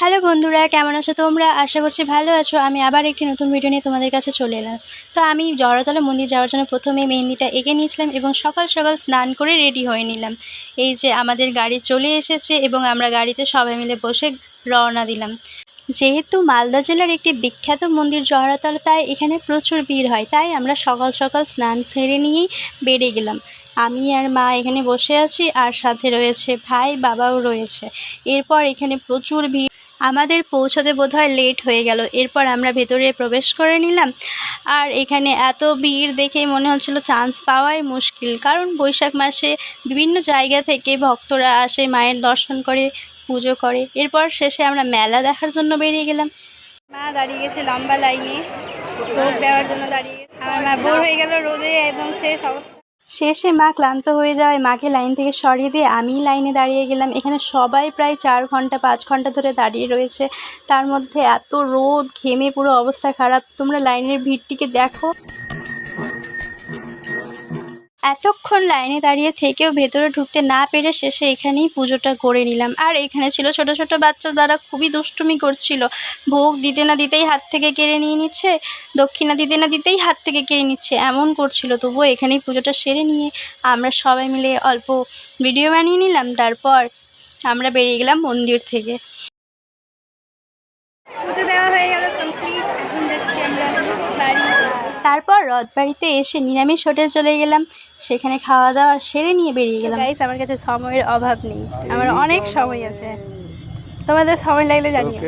Hello বন্ধুরা, কেমন আছো তোমরা? আশা করছি ভালো আছো। আমি আবার একটি নতুন ভিডিও নিয়ে তোমাদের কাছে চলে এলাম। তো আমি জড়তলা মন্দির যাওয়ার জন্য প্রথমে মেহেন্দিটা এঁকে নিয়েছিলাম এবং সকাল সকাল স্নান করে রেডি হয়ে নিলাম। এই যে আমাদের গাড়ি চলে এসেছে এবং আমরা গাড়িতে সবাই মিলে বসে রওনা দিলাম। যেহেতু মালদা জেলার একটি বিখ্যাত মন্দির জহরতলা, তাই এখানে প্রচুর ভিড় হয়। তাই আমরা সকাল সকাল স্নান সেরে নিয়েই বেড়ে গেলাম। আমি আর মা এখানে বসে আছি, আর সাথে রয়েছে ভাই, বাবাও রয়েছে। এরপর এখানে প্রচুর ভিড়। আমাদের পৌঁছতে বোধহয় লেট হয়ে গেল। এরপর আমরা ভেতরে প্রবেশ করে নিলাম। আর এখানে এত ভিড় দেখে মনে হচ্ছিল চান্স পাওয়াই মুশকিল। কারণ বৈশাখ মাসে বিভিন্ন জায়গা থেকে ভক্তরা আসে, মায়ের দর্শন করে, পুজো করে। এরপর শেষে আমরা মেলা দেখার জন্য বেরিয়ে গেলাম। মা দাঁড়িয়ে গেছে লম্বা লাইনে ভোগ দেওয়ার জন্য দাঁড়িয়ে আমার মা বোর হয়ে গেল, রোদে একদম শেষ অবস্থা। শেষে মা ক্লান্ত হয়ে যাওয়ায় মাকে লাইন থেকে সরিয়ে দিয়ে আমি লাইনে দাঁড়িয়ে গেলাম। এখানে সবাই প্রায় চার ঘণ্টা, পাঁচ ঘণ্টা ধরে দাঁড়িয়ে রয়েছে। তার মধ্যে এত রোদ, ঘেমে পুরো অবস্থা খারাপ। তোমরা লাইনের ভিড়টিকে দেখো। এতক্ষণ লাইনে দাঁড়িয়ে থেকেও ভেতরে ঢুকতে না পেরে শেষে এখানেই পুজোটা করে নিলাম। আর এখানে ছিল ছোট ছোট বাচ্চা যারা খুবই দুষ্টুমি করছিল। ভোগ দিতে না দিতেই হাত থেকে কেড়ে নিয়ে নিচ্ছে, দক্ষিণা দিতে না দিতেই হাত থেকে কেড়ে নিচ্ছে, এমন করছিল। তবুও এখানেই পুজোটা সেরে নিয়ে আমরা সবাই মিলে অল্প ভিডিও বানিয়ে নিলাম, তারপর আমরা বেরিয়ে গেলাম মন্দির থেকে। পুজো দেওয়া হয়ে গেল কমপ্লিট এখন যাচ্ছি আমরা বাড়ি তারপর রথবাড়িতে এসে নিরামিষ হোটেল চলে গেলাম। সেখানে খাওয়া দাওয়া সেরে নিয়ে বেরিয়ে গেলাম। গাইস আমার কাছে সময়ের অভাব নেই। আমার অনেক সময় আছে। তোমাদের সময় লাগলে জানিও।